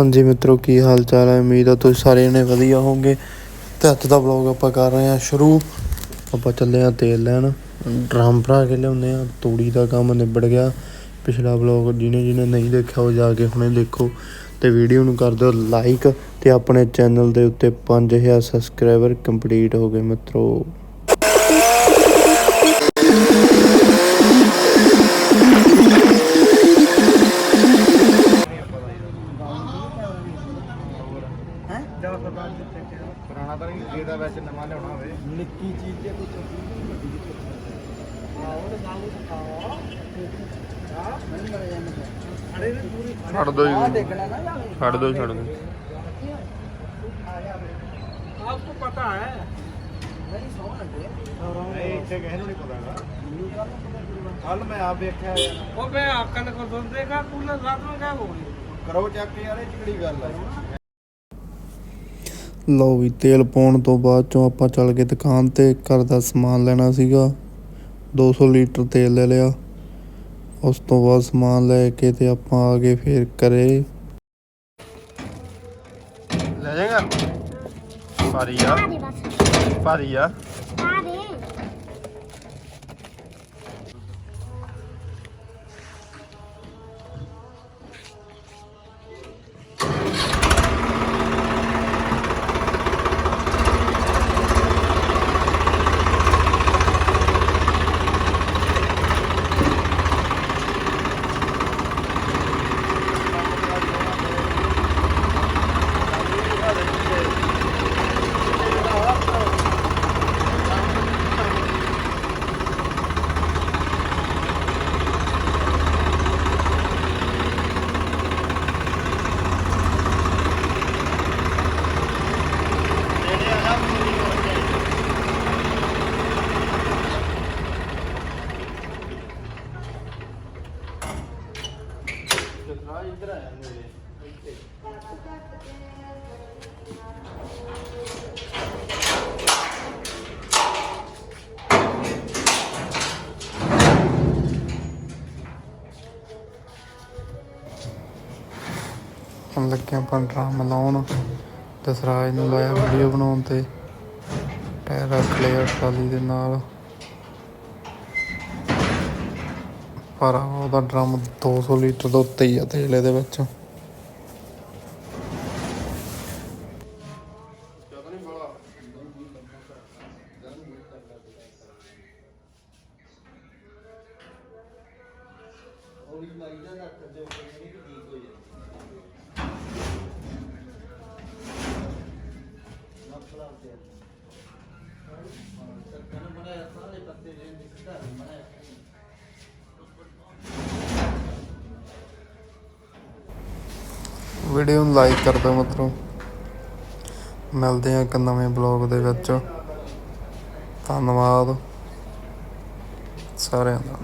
ਹਾਂਜੀ ਮਿੱਤਰੋ ਕੀ ਹਾਲ ਚਾਲ ਹੈ। ਉਮੀਦ ਆ ਤੁਸੀਂ ਸਾਰੇ ਜਣੇ ਵਧੀਆ ਹੋਵੋਗੇ। ਤੇ ਅੱਜ ਦਾ ਵਲੌਗ ਆਪਾਂ ਕਰ ਰਹੇ ਹਾਂ ਸ਼ੁਰੂ। ਆਪਾਂ ਚੱਲੇ ਆ ਤੇਲ ਲੈਣ। ਡਰਮ ਭਰਾ ਕੇ ਲਿਆਉਂਦੇ ਆ ਤੂੜੀ ਦਾ ਕੰਮ ਨਿਬੜ ਗਿਆ। ਪਿਛਲਾ ਵਲੌਗ ਜਿਹਨੇ ਜਿਹਨੇ ਨਹੀਂ ਦੇਖਿਆ ਉਹ ਜਾ ਕੇ ਹੁਣੇ ਦੇਖੋ। ਤੇ ਵੀਡੀਓ ਨੂੰ ਕਰ ਦਿਓ ਲਾਈਕ ਤੇ ਆਪਣੇ ਚੈਨਲ ਦੇ ਉੱਤੇ 5000 ਸਬਸਕ੍ਰਾਈਬਰ ਕੰਪਲੀਟ ਹੋ ਗਏ ਮਿੱਤਰੋ। ਜਾਂ ਸਰਦਾਰ ਜੀ ਤੇ ਕਿਹਾ। ਪੁਰਾਣਾ ਤਾਂ ਨਹੀਂ ਜਿਹਦਾ ਵਿੱਚ ਨਵਾਂ ਲਿਆਉਣਾ ਹੋਵੇ। ਨਿੱਕੀ ਚੀਜ਼ ਤੇ ਕੋਈ ਚੰਗੀ ਨਹੀਂ ਵੱਡੀ ਚੀਜ਼ ਆਓ ਨਾ ਜਾਓ ਖਾਓ ਆ ਮੈਂ ਲੈ ਜਾਂਦਾ ਖੜੇ ਨੇ ਪੂਰੀ। ਛੱਡ ਦੋ ਜੀ ਛੱਡ ਦੋ ਛੱਡ ਦੋ। ਆਪਕੋ ਪਤਾ ਹੈ। ਨਹੀਂ ਸੌਣ ਲੱਗੇ। ਨਹੀਂ ਇੱਥੇ ਕਿਸੇ ਨੂੰ ਨਹੀਂ ਪਤਾਗਾ ਕੱਲ ਮੈਂ ਆਪ ਵੇਖਿਆ ਉਹ ਮੈਂ ਆਕਣ ਕੋ ਸੁਣਦੇਗਾ ਕੂਲਰ ਰਾਤ ਨੂੰ ਕਾ ਹੋ ਕਰੋ ਚੱਕ ਯਾਰ ਇਹ ਕਿਹੜੀ ਗੱਲ ਹੈ। ਲਓ ਵੀ ਤੇਲ ਪਾਉਣ ਤੋਂ ਬਾਅਦ ਚੋਂ ਆਪਾਂ ਚੱਲ ਗਏ ਦੁਕਾਨ ਤੇ ਘਰ ਦਾ ਸਮਾਨ ਲੈਣਾ ਸੀਗਾ। 200 ਲੀਟਰ ਤੇਲ ਲੈ ਲਿਆ। ਉਸ ਤੋਂ ਬਾਅਦ ਸਮਾਨ ਲੈ ਕੇ ਤੇ ਆਪਾਂ ਆ ਗਏ ਫੇਰ ਘਰੇ। ਲੈ ਜਾਏਗਾ? ਭਾਰੀ ਆ। ਸਾਰੇ ਬਸ। ਭਾਰੀ ਆ ਸਾਰੇ ਹੁਣ ਲੱਗੇ ਆਪਾਂ ਡਰਮ ਲਾਉਣ। ਤੇ ਸਰਾਜ ਨੂੰ ਲਾਇਆ ਵੀਡੀਓ ਬਣਾਉਣ ਤੇ। ਟਾਇਰ ਰੱਖ ਲਿਆ ਟਰਾਲੀ ਦੇ ਨਾਲ। ਪਰ ਉਹਦਾ ਡਰਮ 200 ਲੀਟਰ ਤੋਂ ਉੱਤੇ ਹੀ ਆ ਤੇਲ ਇਹਦੇ ਵਿੱਚ। ਵੀਡੀਓ ਨੂੰ ਲਾਈਕ ਕਰ ਦਿਓ ਮਿੱਤਰੋ ਮਿਲਦੇ ਹਾਂ ਇੱਕ ਨਵੇਂ ਬਲੌਗ ਦੇ ਵਿੱਚ ਧੰਨਵਾਦ ਸਾਰਿਆਂ ਦਾ